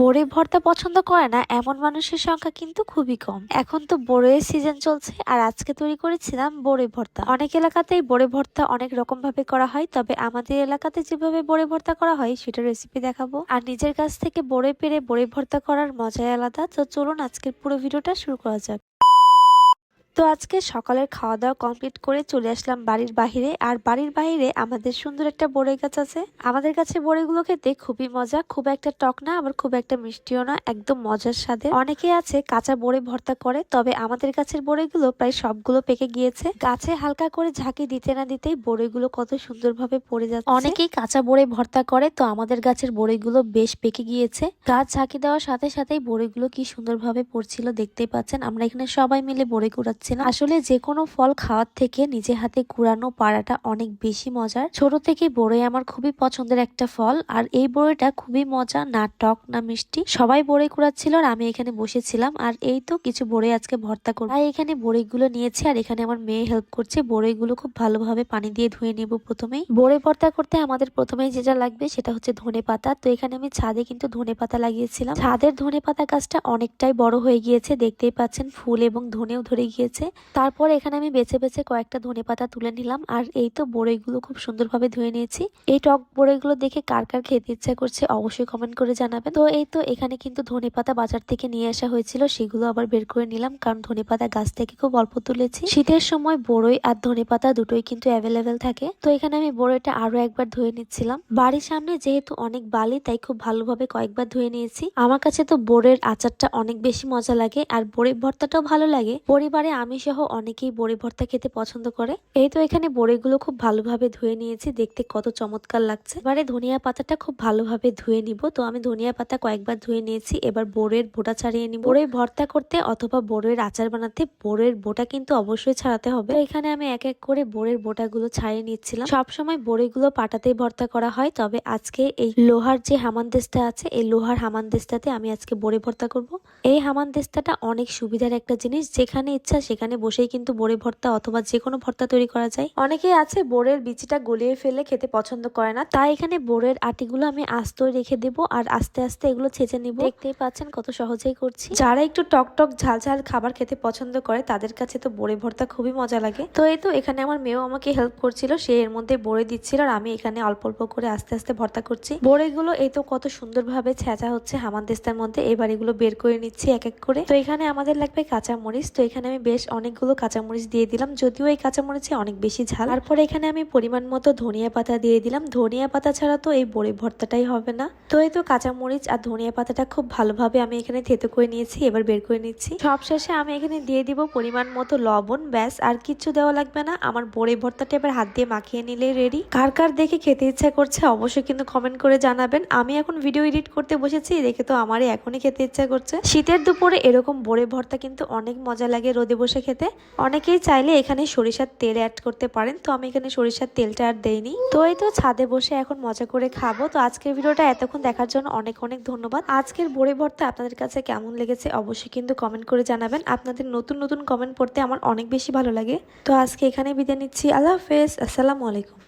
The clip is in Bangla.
বড়ি ভর্তা পছন্দ করে না, এমন মানুষের সংখ্যা কিন্তু খুবই কম। এখন তো বড়ের সিজন চলছে, আর আজকে তৈরি করেছিলাম বড়ি ভর্তা। অনেক এলাকাতেই বড়ি ভর্তা অনেক রকম ভাবে করা হয়, তবে আমাদের এলাকাতে যেভাবে বোরে ভর্তা করা হয় সেটা রেসিপি দেখাবো। আর নিজের কাছ থেকে বড়ে পেরে বড়ি ভর্তা করার মজাই আলাদা, তো চলুন আজকের পুরো ভিডিওটা শুরু করা যাক। তো আজকে সকালের খাওয়া দাওয়া কমপ্লিট করে চলে আসলাম বাড়ির বাহিরে। আর বাড়ির বাহিরে আমাদের সুন্দর একটা বড়ই গাছ আছে। আমাদের কাছে বড়িগুলো খেতে খুবই মজা। খুব একটা টক না, আবার খুব একটা মিষ্টিও না, একদম মজার স্বাদে অনেকে আছে কাঁচা বড়ি ভর্তা করে, তবে আমাদের গাছের বড়িগুলো প্রায় সবগুলো পেকে গিয়েছে। গাছে হালকা করে ঝাঁকি দিতে না দিতেই বড়িগুলো কত সুন্দরভাবে পড়ে যাচ্ছে। অনেকেই কাঁচা বড়ি ভর্তা করে, তো আমাদের গাছের বড়িগুলো বেশ পেকে গিয়েছে। গাছ ঝাঁকি দেওয়ার সাথে সাথেই বড়িগুলো কি সুন্দরভাবে পড়ছিল দেখতেই পাচ্ছেন। আমরা এখানে সবাই মিলে বড়ি কুড়াচ্ছি। না। আসলে যে কোনো ফল খাওয়ার থেকে নিজে হাতে কুড়ানো পাড়াটা অনেক বেশি মজার। ছোট থেকে বড়ই আমার খুবই পছন্দের একটা ফল, আর এই বড়িটা খুবই মজা, না টক, না মিষ্টি। সবাই বড়ি কুড়াচ্ছিল আর আমি এখানে বসেছিলাম, আর এই তো কিছু বড়ি আজকে ভর্তা করব। এখানে বড়িগুলো নিয়েছি, আর এখানে আমার মেয়ে হেল্প করছে। বড়িগুলো খুব ভালোভাবে পানি দিয়ে ধুয়ে নিব প্রথমেই। বড়ি ভর্তা করতে আমাদের প্রথমেই যেটা লাগবে সেটা হচ্ছে ধনে পাতা। তো এখানে আমি ছাদে কিন্তু ধনে পাতা লাগিয়েছিলাম। ছাদের ধনে পাতা গাছটা অনেকটাই বড় হয়ে গিয়েছে, দেখতেই পাচ্ছেন, ফুল এবং ধনেও ধরে গিয়েছে। তারপর এখানে আমি বেছে বেছে কয়েকটা ধনে পাতা তুলে নিলাম, আর এই তো বড়ইগুলো খুব সুন্দরভাবে ধুয়ে নিয়েছি। এই টক বড়ইগুলো দেখে কার কার খেতে ইচ্ছা করছে অবশ্যই কমেন্ট করে জানাবেন। তো এই তো এখানে কিন্তু ধনে পাতা বাজার থেকে নিয়ে আসা হয়েছিল, সেগুলো আবার বের করে নিলাম, কারণ ধনে পাতা গাছ থেকে খুব অল্প তুলেছি। শীতের সময় বড়ই আর ধনে পাতা দুটোই কিন্তু অ্যাভেলেবেল থাকে। তো এখানে আমি বড়ইটা আরও একবার ধুয়ে নিচ্ছিলাম। বাড়ির সামনে যেহেতু অনেক বালি, তাই খুব ভালোভাবে কয়েকবার ধুয়ে নিয়েছি। আমার কাছে তো বোরের আচারটা অনেক বেশি মজা লাগে, আর বড়ির ভর্তাটাও ভালো লাগে। পরিবারে আমি সহ অনেকেই বড়ি ভর্তা খেতে পছন্দ করে। এই তো এখানে বড়িগুলো খুব ভালোভাবে ধুয়ে নিয়েছি। দেখতে কত চমৎকার লাগছে। এবারে ধনিয়া পাতাটা খুব ভালোভাবে ধুয়ে নিব। তো আমি ধনিয়া পাতা কয়েকবার ধুয়ে নিয়েছি। এবার বোরের বোটা ছাড়িয়ে নিব। বোরের ভর্তা করতে অথবা বোরের আচার বানাতে বোরের বোটা কিন্তু অবশ্যই ছাড়াতে হবে। এখানে আমি এক এক করে বোরের বোটাগুলো ছাড়িয়ে নিচ্ছিলাম। সবসময় বড়িগুলো পাটাতেই ভর্তা করা হয়। তবে আজকে এই লোহার যে হামানদেশটা আছে, এই লোহার হামানদেশটাতে আমি আজকে বড়ি ভর্তা করব। এই হামানদেশটাটা অনেক সুবিধার একটা জিনিস। যেখানে ইচ্ছা সেখানে বসেই কিন্তু বড়ি ভর্তা অথবা যে কোনো ভর্তা তৈরি করা যায়। অনেকেই আছে বোরের বিচিটা গলিয়ে ফেলে খেতে পছন্দ করে না। তাই এখানে বোরের আটিগুলো আমি আস্তই রেখে দেবো আর আস্তে আস্তে এগুলো ছেঁচে নিব। দেখতেই পাচ্ছেন কত সহজেই করছি। যারা একটু টক টক ঝাল ঝাল খাবার খেতে পছন্দ করে তাদের কাছে তো বোরে ভর্তা খুবই মজা লাগে। তো এই তো এখানে আমার মেয়েও আমাকে হেল্প করছিল সে এর মধ্যে বোরে দিচ্ছিল আর আমি এখানে অল্প অল্প করে আস্তে আস্তে ভর্তা করছি। বড়িগুলো এই তো কত সুন্দরভাবে ছেঁচা হচ্ছে হামানদেস্তার মধ্যে এবার এগুলো বের করে নিচ্ছি এক এক করে। তো এখানে আমাদের লাগবে কাঁচা মরিচ তো এখানে আমি বেশ অনেকগুলো কাঁচামরিচ দিয়ে দিলাম, যদিও এই কাঁচামরিচে অনেক বেশি ঝাল। তারপরে এখানে আমি পরিমাণ মতো ধনিয়া পাতা দিয়ে দিলাম। ধনিয়া পাতা ছাড়া তো এই বড়ি ভর্তাটাই হবে না। তো এই তো কাঁচামরিচ আর ধনিয়া পাতাটা খুব ভালোভাবে আমি এখানে থেতো করে নিয়েছি, এবার বের করে নিচ্ছি। সব শেষে আমি এখানে দিয়ে দিব পরিমাণ মতো লবণ, ব্যাস, আর কিছু দেওয়া লাগবে না। আমার বড়ি ভর্তাটা এবার হাত দিয়ে মাখিয়ে নিলে রেডি কার কার দেখে খেতে ইচ্ছা করছে অবশ্যই কিন্তু কমেন্ট করে জানাবেন। আমি এখন ভিডিও এডিট করতে বসেছি, দেখে তো আমারই এখনই খেতে ইচ্ছা করছে। শীতের দুপুরে এরকম বড়ি ভর্তা কিন্তু অনেক মজা লাগে রোদে বসে খেতে। অনেকেই চাইলে এখানে সরিষার তেল অ্যাড করতে পারেন। তো আমি এখানে সরিষার তেলটা আর দেইনি। তো এই তো ছাদে বসে এখন মজা করে খাব। তো আজকের ভিডিওটা এতক্ষণ দেখার জন্য অনেক অনেক ধন্যবাদ। আজকের বড়ে ভর্তা আপনাদের কাছে কেমন লেগেছে অবশ্যই কিন্তু কমেন্ট করে জানাবেন। আপনাদের নতুন নতুন কমেন্ট পড়তে আমার অনেক বেশি ভালো লাগে। তো আজকে এখানে বিদায় নিচ্ছি। আল্লাহ হাফেজ। আসসালামু আলাইকুম।